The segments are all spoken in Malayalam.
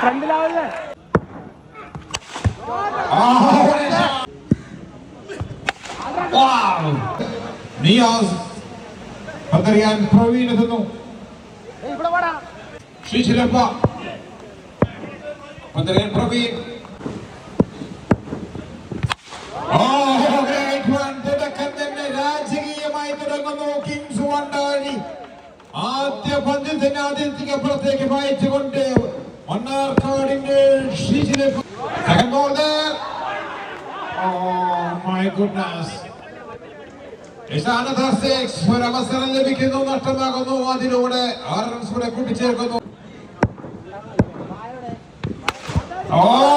ഫ്രണ്ടിലാവല്ലേ. നിയാസ്. പന്തറിയാൻ പ്രവീൺ എത്തുന്നു. ശ്രീശിലപ്പ പന്തറിയാൻ Praveen. My goodness. It's another six. ഒരു അവസരം ലഭിക്കുന്നു നഷ്ടമാകുന്നു അതിലൂടെ ആറ് റൺസ് കൂടെ കൂട്ടിച്ചേർക്കുന്നു Oh.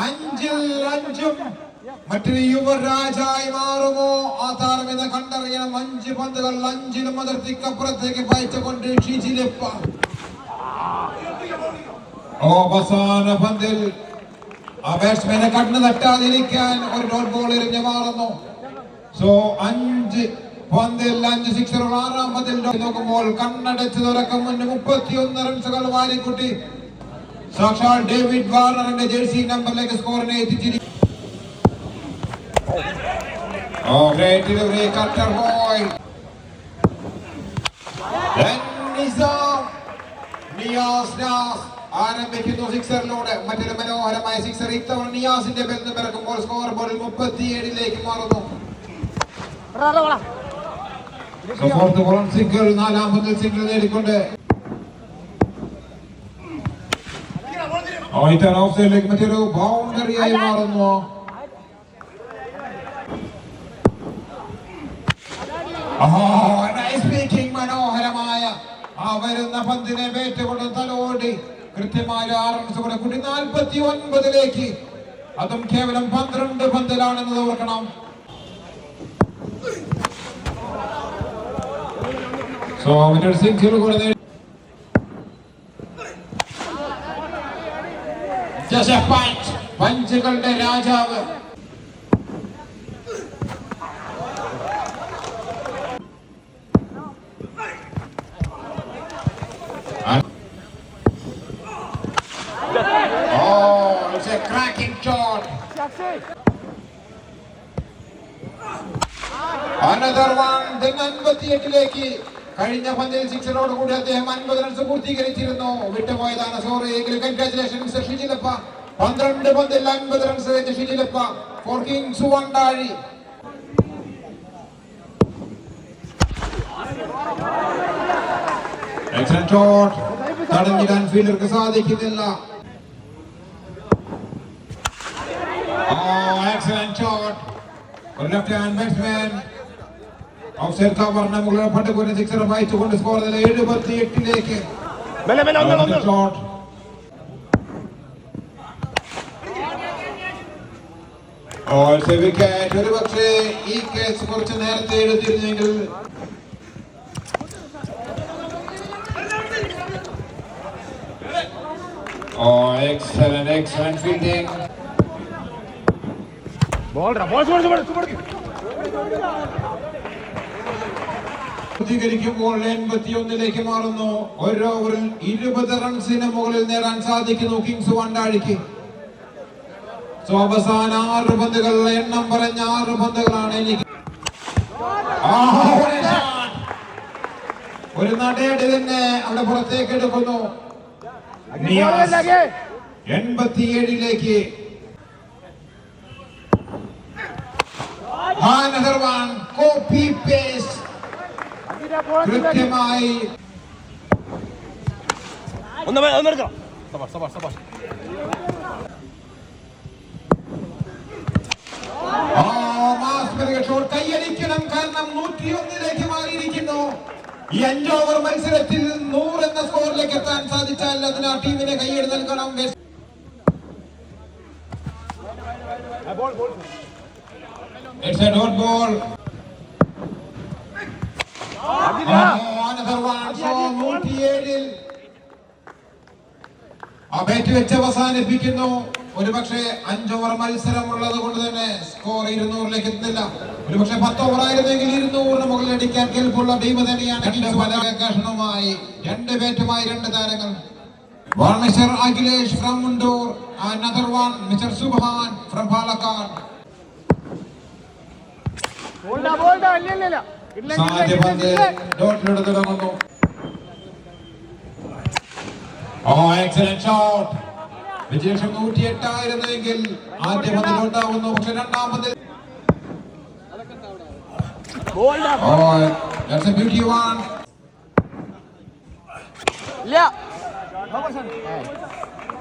അഞ്ചിൽ അഞ്ചും മറ്റൊരു യുവരാജായി മാറുമോ? ആ താരമെന്ന് കണ്ടറിയണം. അഞ്ച് പന്തുകൾ അഞ്ചിലും അതിർത്തിക്കപ്പുറത്തേക്ക് പായിച്ചുകൊണ്ട് ഷിജിലിപ്പ. അവസാന പന്തിൽ ആ ബാറ്റ്സ്മാനെ കണ്ണു തട്ടാതിരിക്കാൻ ഒരു ഡോട്ട് ബോൾ എറിഞ്ഞു മാറുന്നു. സോ അഞ്ച് പന്തിൽ അഞ്ച് സിക്സറുകൾ ആറാം പന്തിൽ നോക്കുമ്പോൾ കണ്ണടച്ച് തുറക്കും മുന്നേ മുപ്പത്തിയൊന്ന് റൺസുകൾ വാരിക്കുട്ടി. സാക്ഷാൽ ഡേവിഡ് വാർണറിന്റെ ജേഴ്സി നമ്പറിലേക്ക് സ്കോറിനെ എത്തിച്ചിരിക്കും ഓ great delivery cutter boy Nizam Niyas നാസ് ആരംഭിക്കുന്നു സിക്സറിലൂടെ. മറ്റൊരു മനോഹരമായ സിക്സർ ഇത്തവണ നിയാസിന്റെ ബന്ധം പിറക്കുമ്പോൾ സ്കോർ ബോർഡിൽ മുപ്പത്തിയേഴിലേക്ക് മാറുന്നു. സിംഗിൾ നാലാം പന്തിൽ സിംഗിൾ നേടിക്കൊണ്ട്. മറ്റൊരു ബൗണ്ടറിയായി മാറുന്നു. മനോഹരമായ ആ വരുന്ന പന്തിനെ ബാറ്റ് കൊണ്ട് തലോടി കൃത്യമായ ആറ് റൺസ് കൂടെ കൂടി നാൽപ്പത്തി ഒൻപതിലേക്ക് അതും കേവലം പന്ത്രണ്ട് പന്തിലാണെന്നത് ഓർക്കണം. സിംഗിൾ കൂടെ പഞ്ചുകളുടെ രാജാവ് Oh, it's a cracking shot. Then അൻപത്തിയെട്ടിലേക്ക് കഴിഞ്ഞ പന്തിൽ സിക്സറോട് കൂടി അദ്ദേഹം അൻപത് റൺസ് പൂർത്തീകരിച്ചിരുന്നു. വിട്ടുപോയതാണ് സോറി. എങ്കിലും കൺഗ്രാചുലേഷൻ മിസ്റ്റർ ഷിജിലപ്പ പന്ത്രണ്ട് പന്തിൽ അൻപത് runs ഷിജിലപ്പ four kings Vandazhi excellent shot തടഞ്ഞിടാൻ ഫീൽഡർക്ക് സാധിക്കുന്നില്ല. ഒരു left hand batsman off side കവറിന് മുകളിൽ പട്ടുകൂരി സിക്സർ വായിച്ചുകൊണ്ട് സ്കോർ നില എഴുപത്തി എട്ടിലേക്ക് മെല്ലെ മെല്ലെ ഒന്ന് ഒന്ന് ഷോട്ട് വിക്കറ്റ് ഒരു പക്ഷേ ഈ കേസ് കുറച്ച് നേരത്തെ എഴുതിയിരുന്നെങ്കിൽ ഓ എക്സലന്റ് എക്സലന്റ് ഫീൽഡിംഗ് എൺപത്തി ഒന്നിലേക്ക് മാറുന്നു. ഒരു ഓവറിൽ ഇരുപത് റൺസിന് മുകളിൽ നേടാൻ സാധിക്കുന്നു കിങ്സ് വണ്ടാഴിക്ക്. സോ അവസാന ആറ് പന്തുകൾ എണ്ണം പറഞ്ഞ ആറ് പന്തുകളാണ് എനിക്ക് ഒരു. നടയടി തന്നെ അവിടെ പുറത്തേക്ക് എടുക്കുന്നു. എൺപത്തിയേഴിലേക്ക് ഹാൻ അഗർവാൾ കോപ്പി പേസ്റ്റ്. കൃത്യമായി ഒന്ന് മേ- ഒന്ന് എടുക്കണം? സബാഷ് സബാഷ് സബാഷ് ആ മാസ്മരിക ഷോട്ട് കൈയടിക്കണം. കാരണം നൂറ്റിയൊന്നിലേക്ക് മാറിയിരിക്കുന്നു. ഈ അഞ്ച് ഓവർ മത്സരത്തിൽ നൂറ് എന്ന സ്കോറിലേക്ക് എത്താൻ സാധിച്ചാൽ അതിന് ആ ടീമിനെ കൈയ്യടി നൽകണം. It's a dot ball. Bat വെച്ച് അവസാനിപ്പിക്കുന്നു ഒരുപക്ഷെ അഞ്ച് ഓവർ മത്സരം ഉള്ളത് കൊണ്ട് തന്നെ സ്കോർ ഇരുന്നൂറിലേക്ക് എത്തുന്നില്ല ഒരുപക്ഷെ പത്ത് ഓവർ ഇരുന്നൂറിന് മുകളിൽ അടിക്കാൻ കേൾപ്പുള്ള ടീം തന്നെയാണ് രണ്ട് രണ്ട് ബാറ്റുമായി രണ്ട് താരങ്ങൾ One Mr. Akhilesh from Mundur, another. ബോൾഡാ ബോൾഡാ ഇല്ല ഇല്ല ഇല്ല ഇല്ല സാധ്യ പന്ത് ഡോട്ടിലൂടെ തുടങ്ങുന്നു. ഓ എക്സലന്റ് ഷോട്ട് വിജയഷം നൂറ്റി എട്ടായിരുന്നെങ്കിൽ ആദ്യ പന്തിൽ ഉണ്ടാകുന്നു പക്ഷെ രണ്ടാം പന്തിൽ oh that's a beauty one ഇല്ല.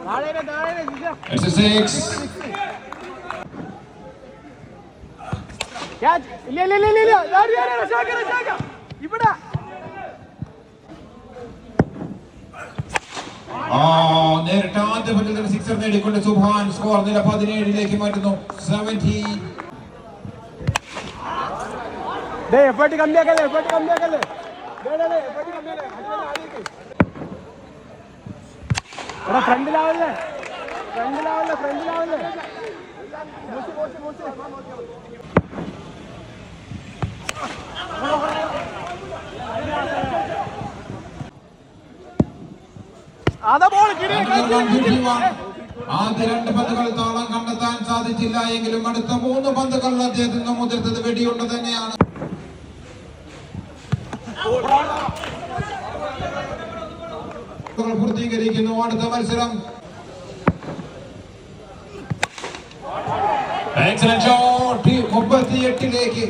താഴെ താഴെ ഇറ്റ്സ് ഇല്ല ഇല്ല ഇല്ല ഇല്ല. ഇവിടെ. ആ നേരിട്ട് ആദ്യ പന്തിൽ തന്നെ സിക്സർ നേടിക്കൊണ്ട് സുഭാൻ സ്കോർ നില പതിനേഴിലേക്ക് മാറ്റുന്നു. സെവന്റി എഫേർട്ട് കമ്മിയാക്കല്ലേ എഫേർട്ട് കമ്മിയാക്കല്ലേ. എടാ ഫ്രണ്ടിലാവല്ലേ? ഫ്രണ്ടിലാവല്ലേ ഫ്രണ്ടിലാവല്ലേ മൂച്ച് മൂച്ച് മൂച്ച് അതാ ബോൾ ആദ്യ രണ്ട് പന്തുകൾ താളം കണ്ടെത്താൻ സാധിച്ചില്ല എങ്കിലും അടുത്ത മൂന്ന് പന്തുകൾ അദ്ദേഹത്തിന് മുതിർത്തത് വെടിയുണ്ട് തന്നെയാണ്. പൂർത്തീകരിക്കുന്നു. അടുത്ത മത്സരം. മുപ്പത്തിയെട്ടിലേക്ക്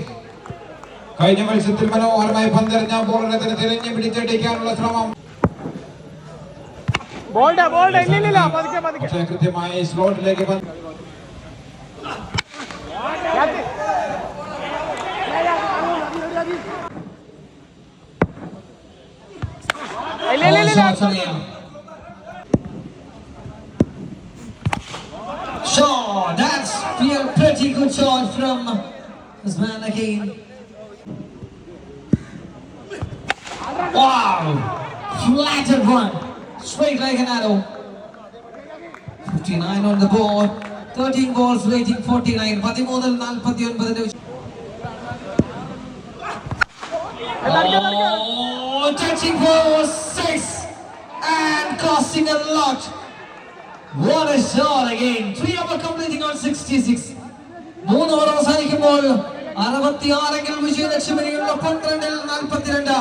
കഴിഞ്ഞ മത്സരത്തിൽ മനോഹരമായി പന്തെറിഞ്ഞ ബോളറെ തിരഞ്ഞു പിടിച്ചടിക്കാനുള്ള ശ്രമം. ബോൾഡാ ബോൾഡാ ഇല്ല ഇല്ല ഇല്ല പതുക്കെ പതുക്കെ. പക്ഷേ കൃത്യമായി സ്ലോട്ടിലേക്ക് പന്ത് ക്യാച്ച് ഇല്ല ഇല്ല ഇല്ല ഇല്ല Shaw, that's a pretty good shot from this man again. Wow, flattered one, straight like an arrow. 59 on the board, 13 balls waiting 49. പതിമൂന്നിൽ നാൽപ്പത്തിയൊൻപതിന്റെ വിജയം. Oh, touching for six and costing a lot. What a shot again. Three over completing on 66. മൂന്ന് ഓവർ അവസാനിക്കുമ്പോൾ അറുപത്തിയാറെങ്കിലും വിജയ ലക്ഷ്യമിനിയുള്ള പന്ത്രണ്ടിൽ നാൽപ്പത്തിരണ്ട്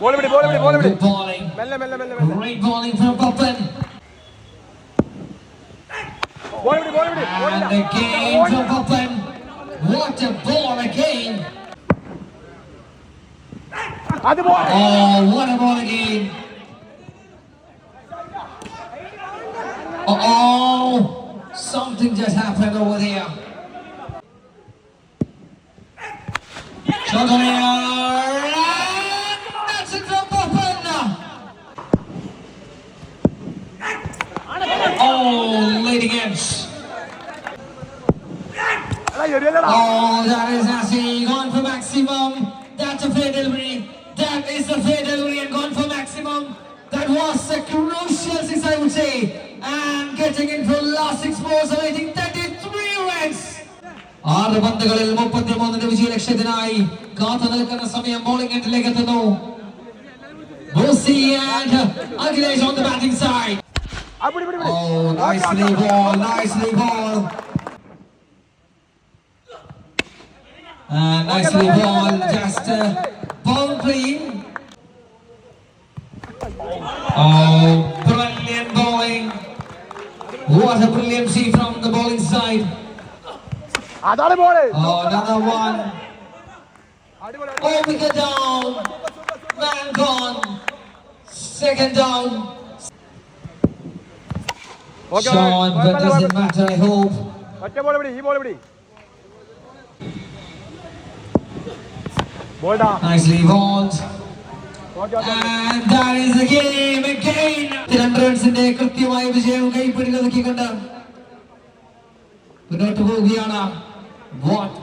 ബോൾ പിടി ബോൾ പിടി ബോൾ പിടി Good bowling. മെല്ലെ മെല്ലെ മെല്ലെ മെല്ലെ Great bowling from Papan. Ball പിടി ബോൾ പിടി ball And again from Papan. What a ball again. അത് ball Oh, what a ball again. Uh oh. Something just happened over there. Shot That's a fair delivery. That is a fair delivery and gone for maximum. That was a crucial six, I would say. And getting in for last six balls, awaiting 33 runs. ആറ് പന്തുകളിൽ മുപ്പത്തിമൂന്നിന്റെ വിജയ ലക്ഷ്യത്തിനായി കാത്തു നിൽക്കുന്ന സമയം ബോളിംഗ് എൻഡിലേക്ക് എത്തുന്നു Bosi and Akhilesh on the batting side. ആ പിടി പിടി പിടി Oh, nicely ball, nicely ball. Uh, nicely ball, just uh. Oh, brilliant bowling. What a brilliancy from the bowling side. Oh, another one. Oh, we get down. Man gone. Second down. Sean, but doesn't matter, I hope. പിടി ബോൾഡാ Nicely okay And that is the game again. രണ്ട് റൺസിന്റെ കൃത്യമായ വിജയം കൈപ്പിടിയിൽ ഒതുക്കിക്കൊണ്ട് മുന്നോട്ട് പോവുകയാണ്. വാട്ട്